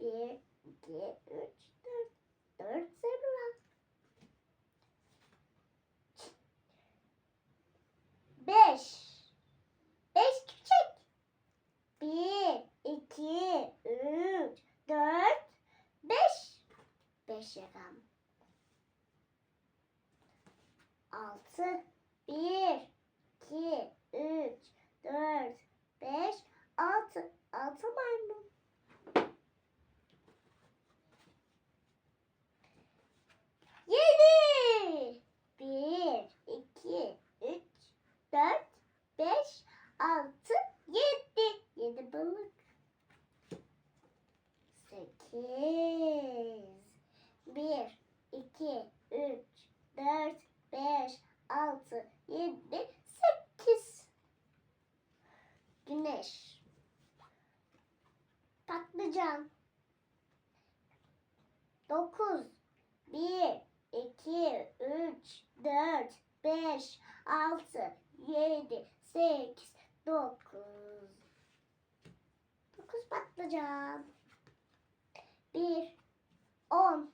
Bir, iki, üç, dört. Dört zebra. Beş. Beş çiçek. Bir, iki, üç, dört, beş. Beş rakam. Altı. Bir, iki, üç, dört, beş, altı. Altı maymun. Yedi. Bir, iki, üç, dört, beş, altı, yedi. Yedi balık. Sekiz. Bir, iki, üç, dört, beş, altı, yedi, sekiz. Güneş. Patlıcan. Dokuz. Bir, iki, üç, dört, beş, altı, yedi, sekiz, dokuz. Dokuz patlıcan bir, on.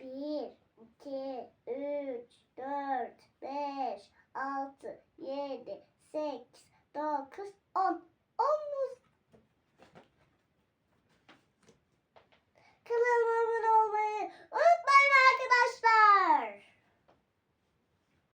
Bir, iki, üç, dört, beş, altı, yedi, sekiz, dokuz, on.